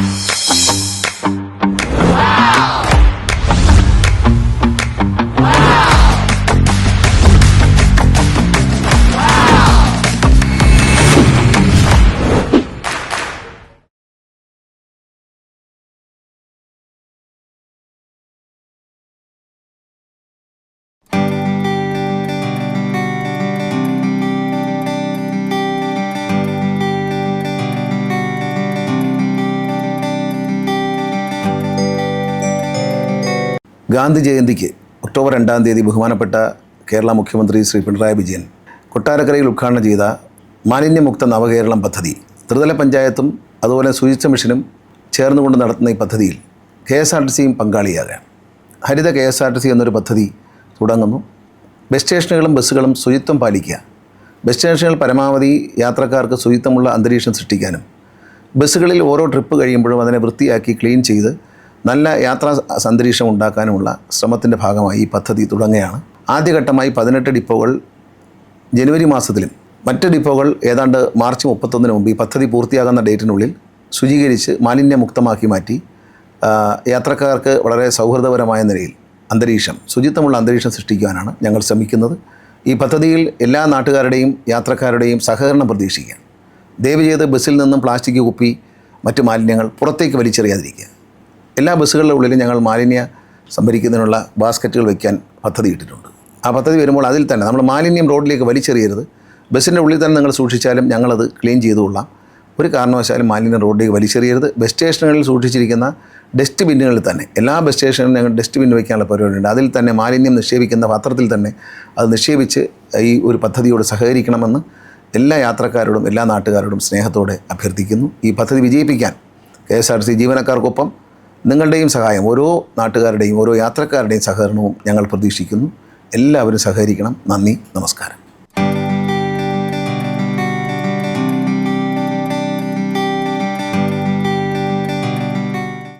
Bye. Gandhi ജയന്തിക്ക് October രണ്ടാം തീയതി ബഹുമാനപ്പെട്ട കേരള മുഖ്യമന്ത്രി ശ്രീ പിണറായി വിജയൻ കൊട്ടാരക്കരയിൽ ഉദ്ഘാടനം ചെയ്ത മാലിന്യമുക്ത നവകേരളം പദ്ധതി ത്രിതല പഞ്ചായത്തും അതുപോലെ ശുചിത്വ മിഷനും ചേർന്നുകൊണ്ട് നടത്തുന്ന ഈ പദ്ധതിയിൽ കെ എസ് ആർ ടി സിയും പങ്കാളിയാകാം ഹരിത K S R T C എന്നൊരു പദ്ധതി തുടങ്ങുന്നു. ബസ് സ്റ്റേഷനുകളും ബസ്സുകളും ശുചിത്വം പാലിക്കുക. ബസ് സ്റ്റേഷനുകൾ പരമാവധി യാത്രക്കാർക്ക് ശുചിത്വമുള്ള അന്തരീക്ഷം സൃഷ്ടിക്കാനും ബസ്സുകളിൽ ഓരോ ട്രിപ്പ് കഴിയുമ്പോഴും അതിനെ വൃത്തിയാക്കി ക്ലീൻ ചെയ്ത് നല്ല യാത്രാ അന്തരീക്ഷം ഉണ്ടാക്കാനുമുള്ള ശ്രമത്തിന്റെ ഭാഗമായി ഈ പദ്ധതി തുടങ്ങുകയാണ്. ആദ്യഘട്ടമായി പതിനെട്ട് ഡിപ്പോകൾ ജനുവരി മാസത്തിലും മറ്റ് ഡിപ്പോകൾ ഏതാണ്ട് മാർച്ച് മുപ്പത്തൊന്നിന് മുമ്പ് ഈ പദ്ധതി പൂർത്തിയാകുന്ന ഡേറ്റിനുള്ളിൽ ശുചീകരിച്ച് മാലിന്യമുക്തമാക്കി മാറ്റി യാത്രക്കാർക്ക് വളരെ സൗഹൃദപരമായ നിലയിൽ അന്തരീക്ഷം ശുചിത്വമുള്ള അന്തരീക്ഷം സൃഷ്ടിക്കുവാനാണ് ഞങ്ങൾ ശ്രമിക്കുന്നത്. ഈ പദ്ധതിയിൽ എല്ലാ നാട്ടുകാരുടെയും യാത്രക്കാരുടെയും സഹകരണം പ്രതീക്ഷിക്കുക ദയവ് ചെയ്ത് ബസ്സിൽ നിന്നും പ്ലാസ്റ്റിക് കുപ്പി മറ്റു മാലിന്യങ്ങൾ പുറത്തേക്ക് വലിച്ചെറിയാതിരിക്കുക. എല്ലാ ബസ്സുകളുടെ ഉള്ളിലും ഞങ്ങൾ മാലിന്യ സംഭരിക്കുന്നതിനുള്ള ബാസ്ക്കറ്റുകൾ വയ്ക്കാൻ പദ്ധതി ഇട്ടിട്ടുണ്ട്. ആ പദ്ധതി വരുമ്പോൾ അതിൽ തന്നെ നമ്മൾ മാലിന്യം റോഡിലേക്ക് വലിച്ചെറിയരുത്. ബസ്സിന്റെ ഉള്ളിൽ തന്നെ നിങ്ങൾ സൂക്ഷിച്ചാലും ഞങ്ങളത് ക്ലീൻ ചെയ്തുകൊള്ളാം ഒരു കാരണവശാലും മാലിന്യം റോഡിലേക്ക് വലിച്ചെറിയരുത്. ബസ് സ്റ്റേഷനുകളിൽ സൂക്ഷിച്ചിരിക്കുന്ന ഡസ്റ്റ് ബിന്നുകളിൽ തന്നെ എല്ലാ ബസ് സ്റ്റേഷനിലും ഞങ്ങൾ ഡസ്റ്റ് ബിൻ വയ്ക്കാനുള്ള പരിപാടിയുണ്ട്. അതിൽ തന്നെ മാലിന്യം നിക്ഷേപിക്കുന്ന പാത്രത്തിൽ തന്നെ അത് നിക്ഷേപിച്ച് ഈ ഒരു പദ്ധതിയോട് സഹകരിക്കണമെന്ന് എല്ലാ യാത്രക്കാരോടും എല്ലാ നാട്ടുകാരോടും സ്നേഹത്തോടെ അഭ്യർത്ഥിക്കുന്നു. ഈ പദ്ധതി വിജയിപ്പിക്കാൻ കെ എസ് ആർ സി ജീവനക്കാർക്കൊപ്പം നിങ്ങളുടെയും സഹായം ഓരോ നാട്ടുകാരുടെയും ഓരോ യാത്രക്കാരുടെയും സഹകരണവും ഞങ്ങൾ പ്രതീക്ഷിക്കുന്നു. എല്ലാവരും സഹകരിക്കണം. നന്ദി. നമസ്കാരം.